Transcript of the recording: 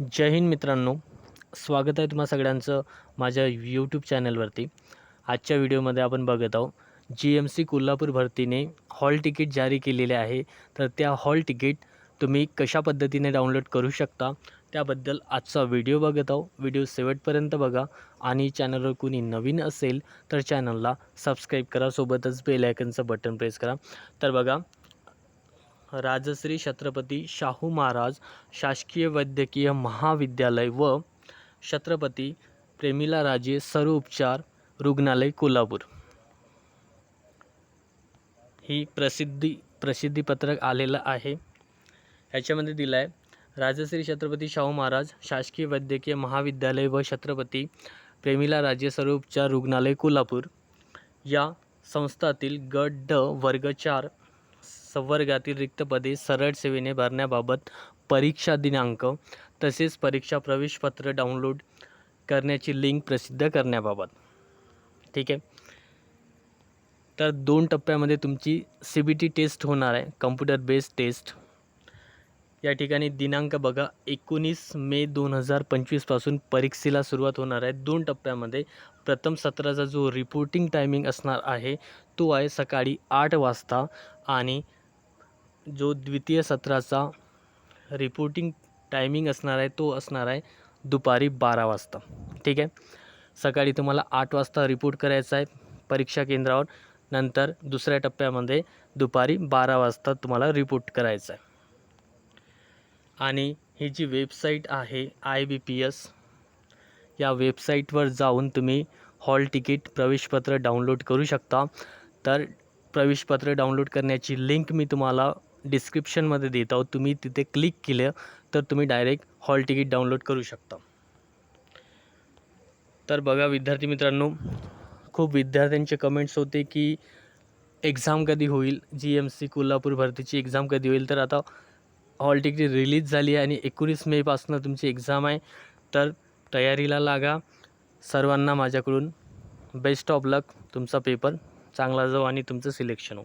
जय हिंद मित्रांनो. स्वागत आहे तुम्हा सगळ्यांचं माझ्या यूट्यूब चॅनलवरती आजच्या व्हिडिओमध्ये आपण बघत आहोत जी एम सी कोल्हापूर भरतीने हॉल तिकीट जारी केलेले आहे. तर त्या हॉल तिकीट तुम्ही कशा पद्धतीने डाउनलोड करू शकता त्याबद्दल आजचा व्हिडिओ बघत आहो व्हिडिओ शेवटपर्यंत बघा. आणि चॅनलवर कुणी नवीन असेल तर चॅनलला सबस्क्राईब करा. सोबतच बेल आयकनचं बटन प्रेस करा. तर बघा राजश्री छत्रपती शाहू महाराज शासकीय वैद्यकीय महाविद्यालय व छत्रपती प्रेमिला राजे सर्वोपचार रुग्णालय कोल्हापूर. ही प्रसिद्धी प्रसिद्धीपत्रक आलेलं आहे. ह्याच्यामध्ये दिलं आहे राजश्री छत्रपती शाहू महाराज शासकीय वैद्यकीय महाविद्यालय व छत्रपती प्रेमिला राजे सर्वोपचार रुग्णालय कोल्हापूर. या संस्थातील गट ड वर्ग चार संवर्गातील रिक्त पदे सरळ सेवेने भरण्याबाबत परीक्षा दिनांक तसेच परीक्षा प्रवेशपत्र डाउनलोड करण्याची लिंक प्रसिद्ध करण्याबाबत. ठीक आहे? तर दोन टप्प्यामध्ये तुमची सी बी टी टेस्ट होणार आहे कम्प्युटर बेस्ड टेस्ट या ठिकाणी दिनांक बघा एकोणीस मे दोन हजार पंचवीसपासून परीक्षेला सुरुवात होणार आहे. दोन टप्प्यामध्ये प्रथम सत्राचा जो रिपोर्टिंग टायमिंग असणार आहे तो आहे सकाळी आठ वाजता आणि जो द्वितीय सत्राचा रिपोर्टिंग टायमिंग असणार आहे तो असणार आहे दुपारी बारा वाजता. ठीक आहे? सकाळी तुम्हाला आठ वाजता रिपोर्ट करायचा आहे परीक्षा केंद्रावर. नंतर दुसऱ्या टप्प्यामध्ये दुपारी बारा वाजता तुम्हाला रिपोर्ट करायचा आहे. आणि ही जी वेबसाईट आहे आय बी पी एस या वेबसाईटवर जाऊन तुम्ही हॉल तिकीट प्रवेशपत्र डाउनलोड करू शकता. तर प्रवेशपत्र डाउनलोड करण्याची लिंक मी तुम्हाला डिस्क्रिप्शनमध्ये देत आहोत. तुम्ही तिथे क्लिक केलं तर तुम्ही डायरेक्ट हॉल तिकीट डाउनलोड करू शकता. तर बघा विद्यार्थी मित्रांनो खूप विद्यार्थ्यांचे कमेंट्स होते की एक्झाम कधी होईल? जी एम सी कोल्हापूर भरतीची एक्झाम कधी होईल? तर आता हॉल तिकीट रिलीज झाली आहे आणि एकोणीस मेपासून तुमची एक्झाम आहे. तर तयारीला लागा. सर्वांना माझ्याकडून बेस्ट ऑफ लक तुमचा पेपर चांगला जाऊ आणि तुमचं सिलेक्शन हो.